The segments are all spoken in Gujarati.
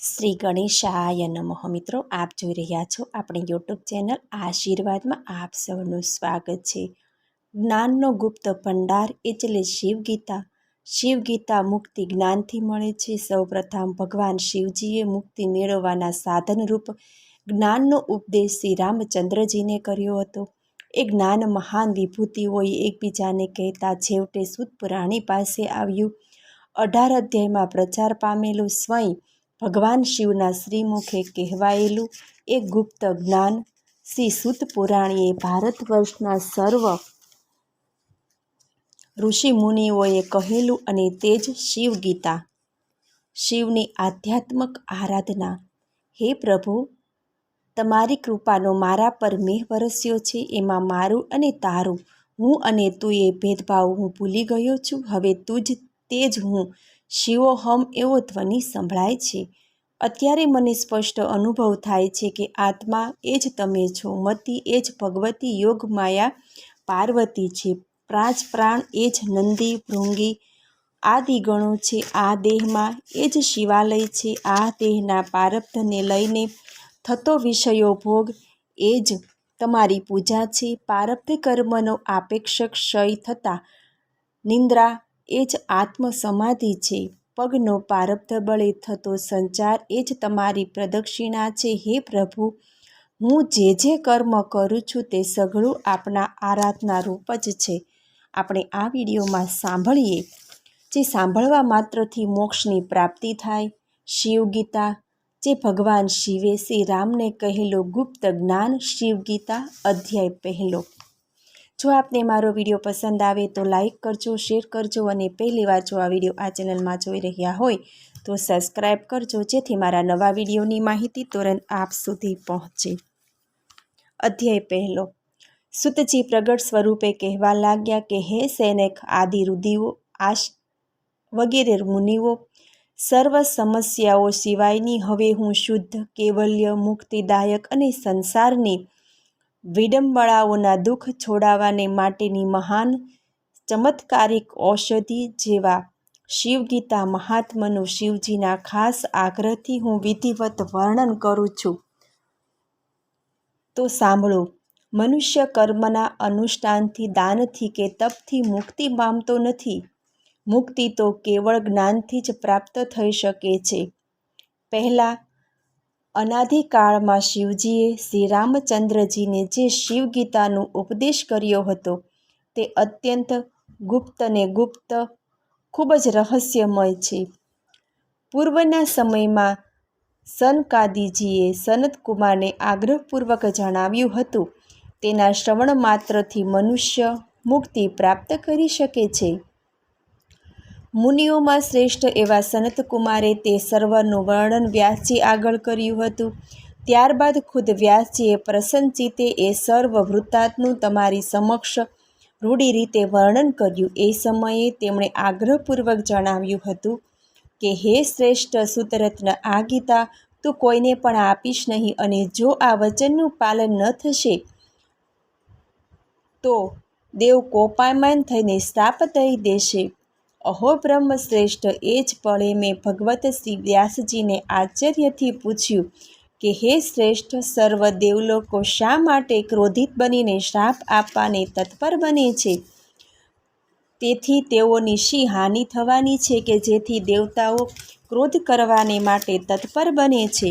શ્રી ગણેશાય નમઃ. મિત્રો, આપ જોઈ રહ્યા છો આપણી યુટ્યુબ ચેનલ આશીર્વાદમાં આપ સૌનું સ્વાગત છે. જ્ઞાનનો ગુપ્ત ભંડાર એટલે શિવગીતા. શિવગીતા મુક્તિ જ્ઞાનથી મળે છે. સૌપ્રથમ ભગવાન શિવજીએ મુક્તિ મેળવવાના સાધનરૂપ જ્ઞાનનો ઉપદેશ શ્રી રામચંદ્રજીને કર્યો હતો. એ જ્ઞાન મહાન વિભૂતિઓએ એકબીજાને કહેતા છેવટે સુદ પુરાણી પાસે આવ્યું. અઢાર અધ્યાયમાં પ્રચાર પામેલું સ્વયં ભગવાન શિવના શ્રીમુખે કહેવાયેલું એ ગુપ્ત જ્ઞાન શ્રી સુત પુરાણીએ ભારત વર્ષના સર્વ ઋષિ મુનિઓએ કહેલું અને તે જ શિવગીતા શિવની આધ્યાત્મક આરાધના, હે પ્રભુ, તમારી કૃપાનો મારા પર મેહ વરસ્યો છે, એમાં મારું અને તારું, હું અને તું એ ભેદભાવ હું ભૂલી ગયો છું, હવે તું જ તે જ હું શિવો હમ એવો ધ્વનિ સંભળાય છે. અત્યારે મને સ્પષ્ટ અનુભવ થાય છે કે આત્મા એ જ તમે છો, મતી એ જ ભગવતી યોગ માયા પાર્વતી છે. પ્રાચ પ્રાણ એ જ નંદી, ભૃંગી, આદિ ગણો છે. આ દેહમાં એ જ શિવાલય છે. આ દેહના પારબ્ધને લઈને થતો વિષયો ભોગ એ જ તમારી પૂજા છે. પારબ્ધ કર્મનો આપેક્ષક ક્ષય થતાં નિંદ્રા એ જ આત્મ સમાધિ છે. પગનો પારબ્ધ બળે થતો સંચાર એ જ તમારી પ્રદક્ષિણા છે. હે પ્રભુ, હું જે જે કર્મ કરું છું તે સઘળું આપના આરાધના રૂપ જ છે. આપણે આ વિડીયોમાં સાંભળીએ જે સાંભળવા માત્રથી મોક્ષની પ્રાપ્તિ થાય. શિવગીતા, જે ભગવાન શિવે શ્રી રામને કહેલો ગુપ્ત જ્ઞાન, શિવગીતા અધ્યાય પહેલો. જો આપને મારો વીડિયો પસંદ આવે તો લાઈક કરજો, શેર કરજો અને પહેલીવાર જો આ વીડિયો આ ચેનલમાં જોઈ રહ્યા હોય તો સબસ્ક્રાઈબ કરજો, જેથી મારા નવા વિડીયોની માહિતી તુરંત આપ સુધી પહોંચે. અધ્યાય પહેલો. સુતજી પ્રગટ સ્વરૂપે કહેવા લાગ્યા કે, હે સૈનિક આદિ રુદિઓ આશ, વગેરે મુનિઓ, સર્વ સમસ્યાઓ સિવાયની હવે હું શુદ્ધ, કેવલ્ય, મુક્તિદાયક અને સંસારની વિડંબળાઓના દુઃખ છોડાવવાને માટેની મહાન, ચમત્કારિક ઔષધિ જેવા શિવગીતા મહાત્મનું શિવજીના ખાસ આગ્રહથી હું વિધિવત વર્ણન કરું છું. તો સાંભળો, મનુષ્ય કર્મના અનુષ્ઠાનથી, દાનથી કે તપથી મુક્તિ પામતો નથી. મુક્તિ તો કેવળ જ્ઞાનથી જ પ્રાપ્ત થઈ શકે છે. પહેલાં અનાદિકાળમાં શિવજીએ શ્રી રામચંદ્રજીને જે શિવગીતાનો ઉપદેશ કર્યો હતો, તે અત્યંત ગુપ્ત ને ગુપ્ત, ખૂબ જ રહસ્યમય છે. પૂર્વના સમયમાં સનકાદીજીએ સનતકુમારને આગ્રહપૂર્વક જણાવ્યું હતું, તેના શ્રવણ માત્રથી મનુષ્ય મુક્તિ પ્રાપ્ત કરી શકે છે. મુનિઓમાં શ્રેષ્ઠ એવા સનતકુમારે તે સર્વનું વર્ણન વ્યાસજી આગળ કર્યું હતું. ત્યારબાદ ખુદ વ્યાસજીએ પ્રસન્નચિતે એ સર્વ વૃત્તાંતનું તમારી સમક્ષ રૂઢી રીતે વર્ણન કર્યું. એ સમયે તેમણે આગ્રહપૂર્વક જણાવ્યું હતું કે, હે શ્રેષ્ઠ સુતરત્ન આ ગીતા, તું કોઈને પણ આપીશ નહીં અને જો આ વચનનું પાલન ન થશે, તો દેવ કોપાયમાન થઈને શ્રાપ દઈ દેશે. અહો બ્રહ્મ શ્રેષ્ઠ એ જ પળે મેં ભગવત શ્રી વ્યાસજીને આશ્ચર્યથી પૂછ્યું કે, હે શ્રેષ્ઠ, સર્વ દેવલોકો શા માટે ક્રોધિત બનીને શ્રાપ આપવાને તત્પર બને છે? તેથી તેઓની શી હાનિ થવાની છે કે જેથી દેવતાઓ ક્રોધ કરવાને માટે તત્પર બને છે?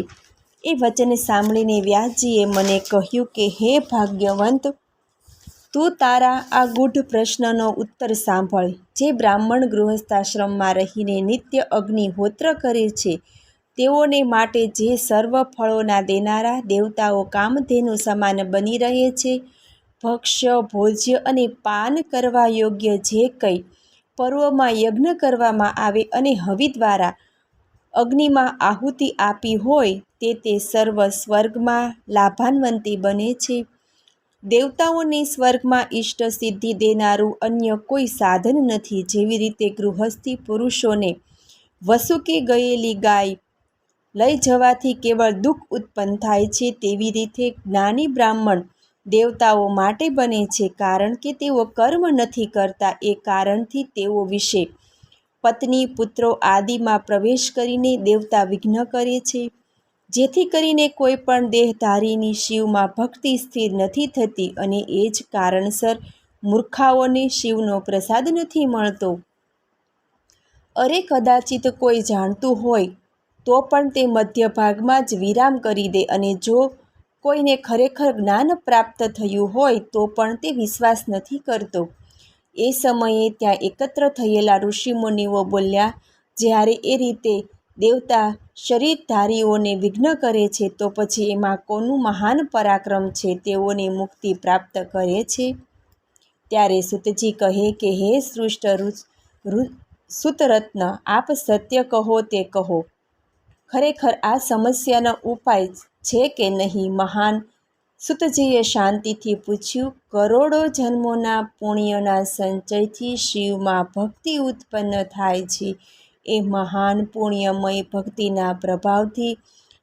એ વચન સાંભળીને વ્યાસજીએ મને કહ્યું કે, હે ભાગ્યવંત તું તારા આ ગૂઢ પ્રશ્નનો ઉત્તર સાંભળ. જે બ્રાહ્મણ ગૃહસ્થાશ્રમમાં રહીને નિત્ય અગ્નિહોત્ર કરે છે, તેઓને માટે જે સર્વ ફળોના દેનારા દેવતાઓ કામધેનુ સમાન બની રહે છે, ભક્ષ્ય, ભોજ્ય અને પાન કરવા યોગ્ય જે કંઈ પર્વમાં યજ્ઞ કરવામાં આવે અને હવિ દ્વારા અગ્નિમાં આહુતિ આપી હોય, તે તે સર્વ સ્વર્ગમાં લાભાન્વંતી બને છે. દેવતાઓને સ્વર્ગમાં ઇષ્ટ સિદ્ધિ દેનારું અન્ય કોઈ સાધન નથી. જેવી રીતે ગૃહસ્થી પુરુષોને વસુકી ગયેલી ગાય લઈ જવાથી કેવળ દુઃખ ઉત્પન્ન થાય છે, તેવી રીતે જ્ઞાની બ્રાહ્મણ દેવતાઓ માટે બને છે, કારણ કે તેઓ કર્મ નથી કરતા. એ કારણથી તેઓ વિશે પત્ની, પુત્રો આદિમાં પ્રવેશ કરીને દેવતા વિઘ્ન કરે છે. જેથી કરીને કોઈ પણ દેહધારીની શિવમાં ભક્તિ સ્થિર નથી થતી અને એ જ કારણસર મૂર્ખાઓને શિવનો પ્રસાદ નથી મળતો. અરે કદાચિત કોઈ જાણતું હોય, તો પણ તે મધ્ય ભાગમાં જ વિરામ કરી દે અને જો કોઈને ખરેખર જ્ઞાન પ્રાપ્ત થયું હોય, તો પણ તે વિશ્વાસ નથી કરતો. એ સમયે ત્યાં એકત્ર થયેલા ઋષિમુનિઓ બોલ્યા, જ્યારે એ રીતે દેવતા શરીરધારીઓને વિઘ્ન કરે છે, તો પછી એમાં કોનું મહાન પરાક્રમ છે તેઓને મુક્તિ પ્રાપ્ત કરે છે. ત્યારે સુતજી કહે કે, હે સૃષ્ટ સુતરત્ન, આપ સત્ય કહો તે કહો. ખરેખર આ સમસ્યાનો ઉપાય છે કે નહીં? મહાન સુતજીએ શાંતિથી પૂછ્યું, કરોડો જન્મોના પુણ્યના સંચયથી શિવમાં ભક્તિ ઉત્પન્ન થાય છે. એ મહાન પુણ્યમય ભક્તિના પ્રભાવથી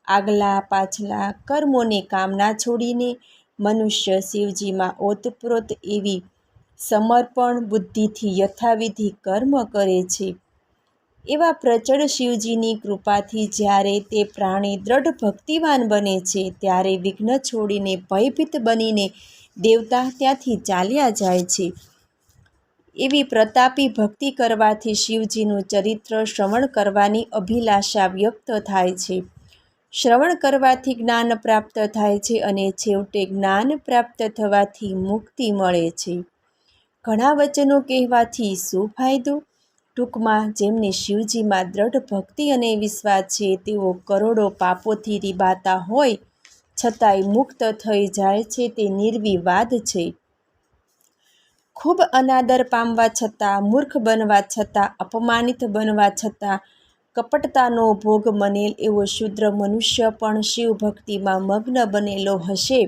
આગલા પાછલા કર્મોની કામના છોડીને મનુષ્ય શિવજીમાં ઓતપ્રોત એવી સમર્પણ બુદ્ધિથી યથાવિધિ કર્મ કરે છે. એવા પ્રચંડ શિવજીની કૃપાથી જ્યારે તે પ્રાણી દ્રઢ ભક્તિવાન બને છે, ત્યારે વિઘ્ન છોડીને ભયભીત બનીને દેવતા ત્યાંથી ચાલ્યા જાય છે. એવી પ્રતાપી ભક્તિ કરવાથી શિવજીનું ચરિત્ર શ્રવણ કરવાની અભિલાષા વ્યક્ત થાય છે. શ્રવણ કરવાથી જ્ઞાન પ્રાપ્ત થાય છે અને છેવટે જ્ઞાન પ્રાપ્ત થવાથી મુક્તિ મળે છે. ઘણા વચનો કહેવાથી શું ફાયદો? ટૂંકમાં, જેમને શિવજીમાં દ્રઢ ભક્તિ અને વિશ્વાસ છે, તેઓ કરોડો પાપોથી રીબાતા હોય, છતાંય મુક્ત થઈ જાય છે તે નિર્વિવાદ છે. ખૂબ અનાદર પામવા છતાં, મૂર્ખ બનવા છતાં, અપમાનિત બનવા છતાં, કપટતાનો ભોગ બનેલ એવો શુદ્ર મનુષ્ય પણ શિવ ભક્તિમાં મગ્ન બનેલો હશે,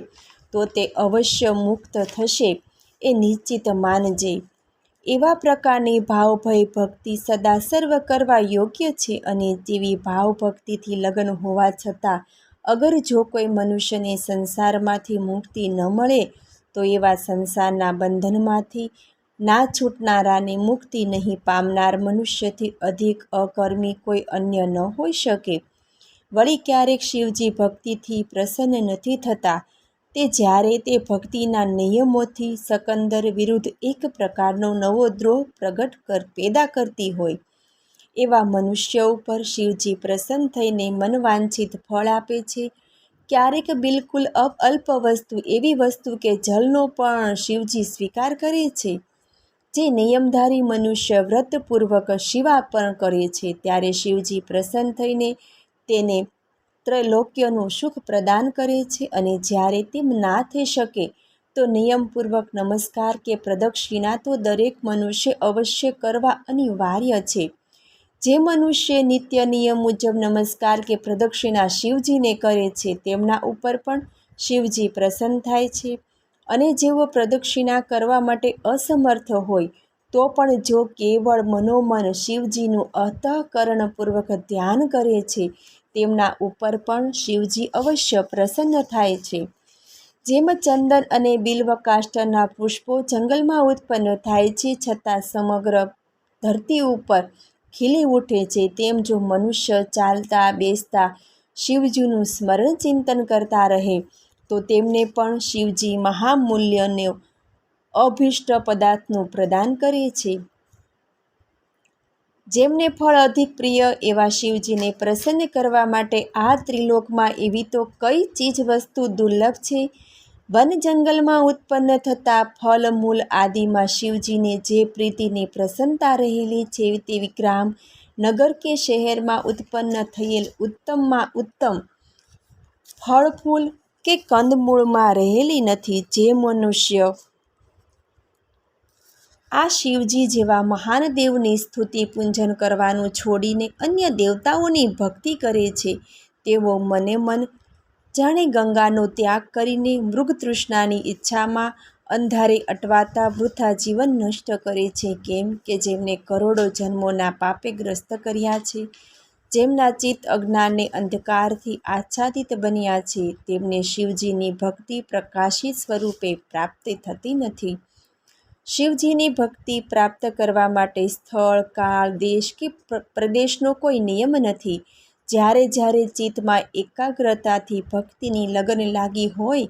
તો તે અવશ્ય મુક્ત થશે, એ નિશ્ચિત માનજે. એવા પ્રકારની ભાવભય ભક્તિ સદા સર્વ કરવા યોગ્ય છે અને તેવી ભાવભક્તિથી લગ્ન હોવા છતાં, અગર જો કોઈ મનુષ્યને સંસારમાંથી મુક્તિ ન મળે તો એવા સંસારના બંધનમાંથી ના છૂટનારાને મુક્તિ નહીં પામનાર મનુષ્યથી અધિક અકર્મી કોઈ અન્ય ન હોઈ શકે. વળી ક્યારેક શિવજી ભક્તિથી પ્રસન્ન નથી થતા. તે જ્યારે તે ભક્તિના નિયમોથી સકંદર વિરુદ્ધ એક પ્રકારનો નવો દ્રોહ પ્રગટ કર, પેદા કરતી હોય. એવા મનુષ્ય ઉપર શિવજી પ્રસન્ન થઈને મનવાંછિત ફળ આપે છે. ક્યારેક બિલકુલ અલ્પ વસ્તુ એવી વસ્તુ કે જલનો પણ શિવજી સ્વીકાર કરે છે. જે નિયમધારી મનુષ્ય વ્રતપૂર્વક શિવાર્પણ કરે છે, ત્યારે શિવજી પ્રસન્ન થઈને તેને ત્રૈલોક્યનું સુખ પ્રદાન કરે છે અને જ્યારે તેમ ના થઈ શકે, તો નિયમપૂર્વક નમસ્કાર કે પ્રદક્ષિણા તો દરેક મનુષ્ય અવશ્ય કરવા અનિવાર્ય છે. જે મનુષ્ય નિત્ય નિયમ મુજબ નમસ્કાર કે પ્રદક્ષિણા શિવજીને કરે છે, તેમના ઉપર પણ શિવજી પ્રસન્ન થાય છે. અને જેઓ પ્રદક્ષિણા કરવા માટે અસમર્થ હોય, તો પણ જો કેવળ મનોમન શિવજીનું અતઃકરણપૂર્વક ધ્યાન કરે છે, તેમના ઉપર પણ શિવજી અવશ્ય પ્રસન્ન થાય છે. જેમ ચંદન અને બિલ્વકાષ્ઠના પુષ્પો જંગલમાં ઉત્પન્ન થાય છે, છતાં સમગ્ર ધરતી ઉપર ખીલી ઉઠે છે, તેમ જો મનુષ્ય ચાલતા, બેસતા શિવજીનું સ્મરણ ચિંતન કરતા રહે, તો તેમને પણ શિવજી મહામૂલ્યને અભિષ્ટ પદાર્થનું પ્રદાન કરે છે. જેમને ફળ અધિક પ્રિય એવા શિવજીને પ્રસન્ન કરવા માટે આ ત્રિલોકમાં એવી તો કઈ ચીજ વસ્તુ દુર્લભ છે? વન જંગલમાં ઉત્પન્ન થતા ફળ મૂલ આદિમાં શિવજીને જે પ્રીતિની પ્રસન્નતા રહેલી છે તેવી ગ્રામ નગર કે શહેરમાં ઉત્પન્ન થયેલ ઉત્તમમાં ઉત્તમ ફળ ફૂલ કે કંદમૂળમાં રહેલી નથી જે મનુષ્ય આ શિવજી જેવા મહાન દેવની સ્તુતિ પૂજન કરવાનું છોડીને અન્ય દેવતાઓની ભક્તિ કરે છે, તેઓ મને મન જાણે ગંગાનો ત્યાગ કરીને મૃગતૃષ્ણાની ઈચ્છામાં અંધારે અટવાતા વૃથા જીવન નષ્ટ કરે છે. કેમ કે જેમને કરોડો જન્મોના પાપે ગ્રસ્ત કર્યા છે, જેમના ચિત્ત અજ્ઞાનને અંધકારથી આચ્છાદિત બન્યા છે, તેમને શિવજીની ભક્તિ પ્રકાશિત સ્વરૂપે પ્રાપ્ત થતી નથી. શિવજીની ભક્તિ પ્રાપ્ત કરવા માટે સ્થળ, કાળ, દેશ કે પ્રદેશનો કોઈ નિયમ નથી. જ્યારે જ્યારે ચિત્તમાં એકાગ્રતાથી ભક્તિની લગન લાગી હોય,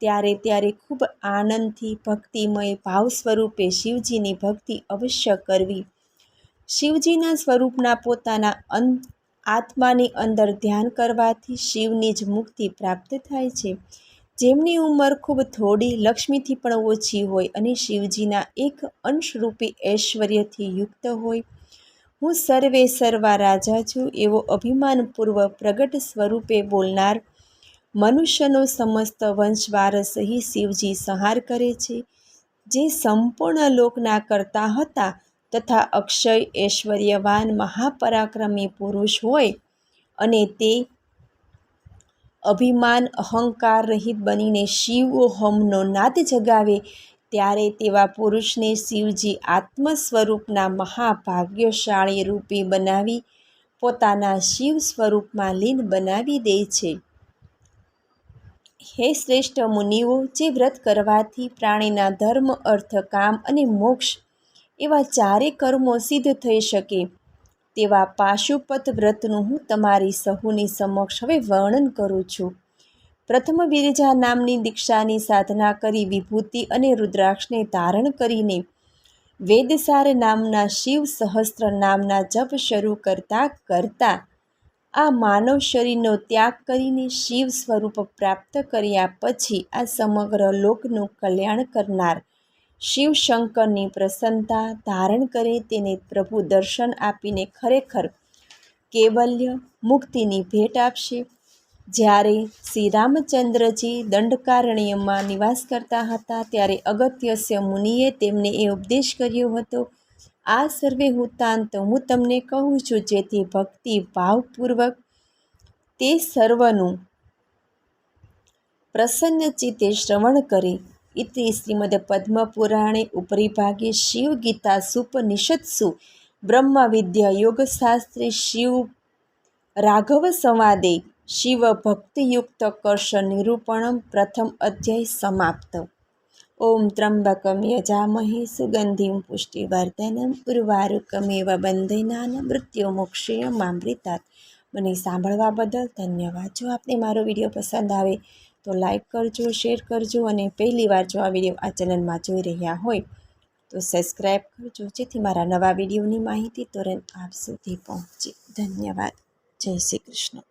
ત્યારે ત્યારે ખૂબ આનંદથી ભક્તિમય ભાવ સ્વરૂપે શિવજીની ભક્તિ અવશ્ય કરવી. શિવજીના સ્વરૂપના પોતાના અં આત્માની અંદર ધ્યાન કરવાથી શિવની જ મુક્તિ પ્રાપ્ત થાય છે. જેમની ઉંમર ખૂબ થોડી, લક્ષ્મીથી પણ ઓછી હોય અને શિવજીના એક અંશરૂપી ઐશ્વર્યથી યુક્ત હોય હું સર્વે સર્વા રાજા છું એવો અભિમાનપૂર્વક પ્રગટ સ્વરૂપે બોલનાર મનુષ્યનો સમસ્ત વંશવારસહી શિવજી સંહાર કરે છે. જે સંપૂર્ણ લોકના કરતા હતા તથા અક્ષય ઐશ્વર્યવાન મહાપરાક્રમી પુરુષ હોય અને તે અભિમાન અહંકાર રહિત બનીને શિવોહમનો નાદ જગાવે ત્યારે તેવા પુરુષને શિવજી આત્મ સ્વરૂપના મહાભાગ્યશાળી રૂપી બનાવી પોતાના શિવ સ્વરૂપમાં લીન બનાવી દે છે. હે શ્રેષ્ઠ મુનિઓ, જે વ્રત કરવાથી પ્રાણીના ધર્મ, અર્થ, કામ અને મોક્ષ એવા ચારે કર્મો સિદ્ધ થઈ શકે, તેવા પાશુપત વ્રતનું હું તમારી સહુની સમક્ષ હવે વર્ણન કરું છું. પ્રથમ બિરજા નામની દીક્ષાની સાધના કરી વિભૂતિ અને રુદ્રાક્ષને ધારણ કરીને વેદસાર નામના શિવ સહસ્ત્ર નામના જપ શરૂ કરતા કરતા આ માનવ શરીરનો ત્યાગ કરીને શિવ સ્વરૂપ પ્રાપ્ત કર્યા પછી આ સમગ્ર લોકનું કલ્યાણ કરનાર શિવ શંકરની પ્રસન્નતા ધારણ કરે તેને પ્રભુ દર્શન આપીને ખરેખર કેવલ્ય મુક્તિની ભેટ આપશે. જ્યારે શ્રી રામચંદ્રજી દંડકારણ્યમાં નિવાસ કરતા હતા, ત્યારે અગત્યસ્ય મુનિએ તેમને એ ઉપદેશ કર્યો હતો, આ સર્વે વૃત્તાંત હું તમને કહું છું, જેથી ભક્તિ ભાવપૂર્વક તે સર્વનું પ્રસન્ન ચિત્તે શ્રવણ કરે. ઇતિ શ્રીમદ પદ્મપુરાણે ઉપરી ભાગે શિવ ગીતા સુપનિષત્સુ બ્રહ્મ વિદ્યા યોગશાસ્ત્રે શિવ રાઘવ સંવાદે શિવ ભક્તિયુક્ત કર્ષ નિરૂપણમ પ્રથમ અધ્યાય સમાપ્ત. ઓમ ત્રંબકમ યજામહે સુગંધિમ પુષ્ટિવર્ધનમ ઉર્વારુકમેવ બંધનાન મૃત્યુ મોક્ષીય મામૃતાત મને સાંભળવા બદલ ધન્યવાદ. જો આપને મારો વીડિયો પસંદ આવે તો લાઈક કરજો, શેર કરજો અને પહેલી વાર જો આ વીડિયો આ ચેનલમાં જોઈ રહ્યા હોય તો સબસ્ક્રાઈબ કરજો. જેથી મારા નવા વિડીયોની માહિતી તુરંત આપ સુધી પહોંચે. ધન્યવાદ. જય શ્રી કૃષ્ણ.